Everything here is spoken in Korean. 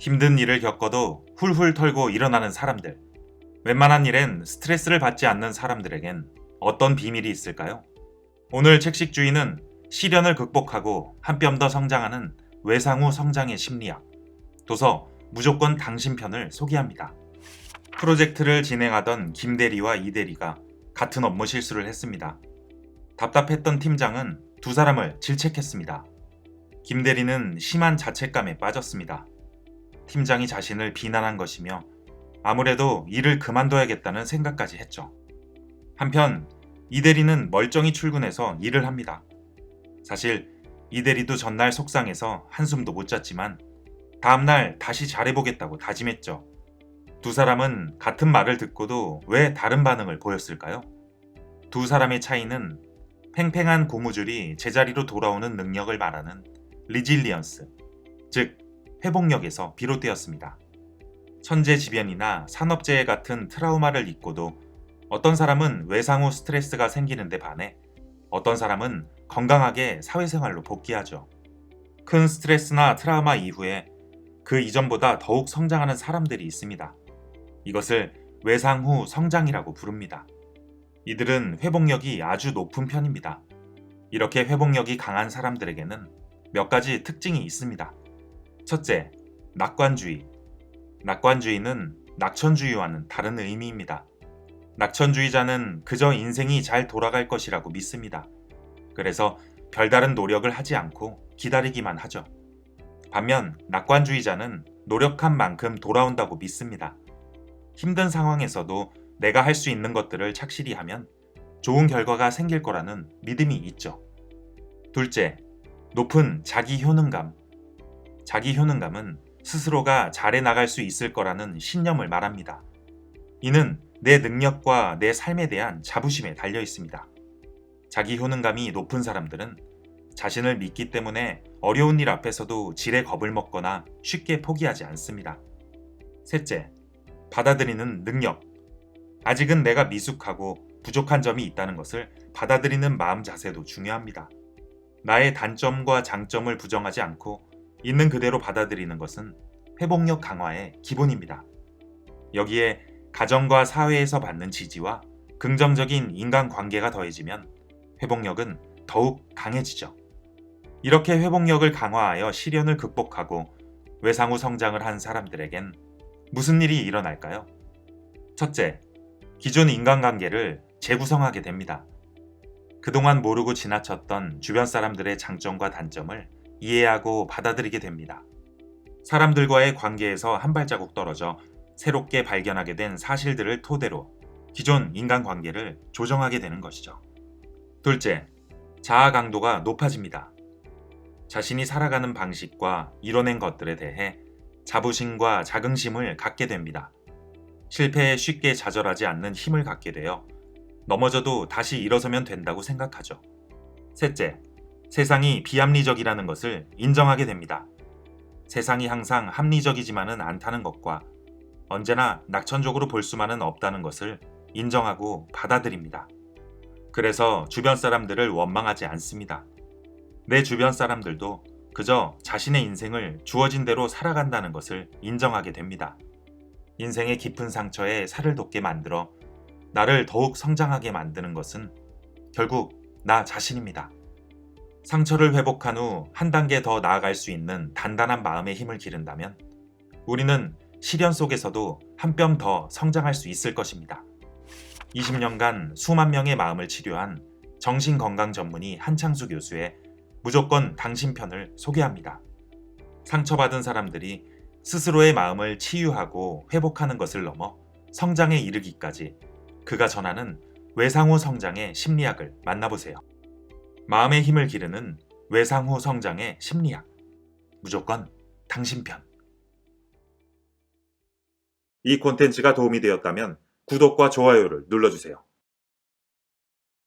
힘든 일을 겪어도 훌훌 털고 일어나는 사람들. 웬만한 일엔 스트레스를 받지 않는 사람들에겐 어떤 비밀이 있을까요? 오늘 책식주의는 시련을 극복하고 한 뼘 더 성장하는 외상후 성장의 심리학. 도서 무조건 당신 편을 소개합니다. 프로젝트를 진행하던 김 대리와 이 대리가 같은 업무 실수를 했습니다. 답답했던 팀장은 두 사람을 질책했습니다. 김 대리는 심한 자책감에 빠졌습니다. 팀장이 자신을 비난한 것이며 아무래도 일을 그만둬야겠다는 생각까지 했죠. 한편 이 대리는 멀쩡히 출근해서 일을 합니다. 사실 이 대리도 전날 속상해서 한숨도 못 잤지만 다음날 다시 잘해보겠다고 다짐했죠. 두 사람은 같은 말을 듣고도 왜 다른 반응을 보였을까요? 두 사람의 차이는 팽팽한 고무줄이 제자리로 돌아오는 능력을 말하는 리질리언스, 즉 회복력에서 비롯되었습니다. 천재지변이나 산업재해 같은 트라우마를 잊고도 어떤 사람은 외상 후 스트레스가 생기는데 반해 어떤 사람은 건강하게 사회생활로 복귀하죠. 큰 스트레스나 트라우마 이후에 그 이전보다 더욱 성장하는 사람들이 있습니다. 이것을 외상 후 성장이라고 부릅니다. 이들은 회복력이 아주 높은 편입니다. 이렇게 회복력이 강한 사람들에게는 몇 가지 특징이 있습니다. 첫째, 낙관주의. 낙관주의는 낙천주의와는 다른 의미입니다. 낙천주의자는 그저 인생이 잘 돌아갈 것이라고 믿습니다. 그래서 별다른 노력을 하지 않고 기다리기만 하죠. 반면 낙관주의자는 노력한 만큼 돌아온다고 믿습니다. 힘든 상황에서도 내가 할 수 있는 것들을 착실히 하면 좋은 결과가 생길 거라는 믿음이 있죠. 둘째, 높은 자기 효능감. 자기 효능감은 스스로가 잘해 나갈 수 있을 거라는 신념을 말합니다. 이는 내 능력과 내 삶에 대한 자부심에 달려 있습니다. 자기 효능감이 높은 사람들은 자신을 믿기 때문에 어려운 일 앞에서도 지레 겁을 먹거나 쉽게 포기하지 않습니다. 셋째, 받아들이는 능력. 아직은 내가 미숙하고 부족한 점이 있다는 것을 받아들이는 마음 자세도 중요합니다. 나의 단점과 장점을 부정하지 않고 있는 그대로 받아들이는 것은 회복력 강화의 기본입니다. 여기에 가정과 사회에서 받는 지지와 긍정적인 인간 관계가 더해지면 회복력은 더욱 강해지죠. 이렇게 회복력을 강화하여 시련을 극복하고 외상후 성장을 한 사람들에겐 무슨 일이 일어날까요? 첫째, 기존 인간관계를 재구성하게 됩니다. 그동안 모르고 지나쳤던 주변 사람들의 장점과 단점을 이해하고 받아들이게 됩니다. 사람들과의 관계에서 한 발자국 떨어져 새롭게 발견하게 된 사실들을 토대로 기존 인간 관계를 조정하게 되는 것이죠. 둘째, 자아 강도가 높아집니다. 자신이 살아가는 방식과 이뤄낸 것들에 대해 자부심과 자긍심을 갖게 됩니다. 실패에 쉽게 좌절하지 않는 힘을 갖게 되어 넘어져도 다시 일어서면 된다고 생각하죠. 셋째, 세상이 비합리적이라는 것을 인정하게 됩니다. 세상이 항상 합리적이지만은 않다는 것과 언제나 낙천적으로 볼 수만은 없다는 것을 인정하고 받아들입니다. 그래서 주변 사람들을 원망하지 않습니다. 내 주변 사람들도 그저 자신의 인생을 주어진 대로 살아간다는 것을 인정하게 됩니다. 인생의 깊은 상처에 살을 돋게 만들어 나를 더욱 성장하게 만드는 것은 결국 나 자신입니다. 상처를 회복한 후 한 단계 더 나아갈 수 있는 단단한 마음의 힘을 기른다면 우리는 시련 속에서도 한 뼘 더 성장할 수 있을 것입니다. 20년간 수만 명의 마음을 치료한 정신건강 전문의 한창수 교수의 무조건 당신 편을 소개합니다. 상처받은 사람들이 스스로의 마음을 치유하고 회복하는 것을 넘어 성장에 이르기까지 그가 전하는 외상후 성장의 심리학을 만나보세요. 마음의 힘을 기르는 외상후 성장의 심리학. 무조건 당신 편. 이 콘텐츠가 도움이 되었다면 구독과 좋아요를 눌러주세요.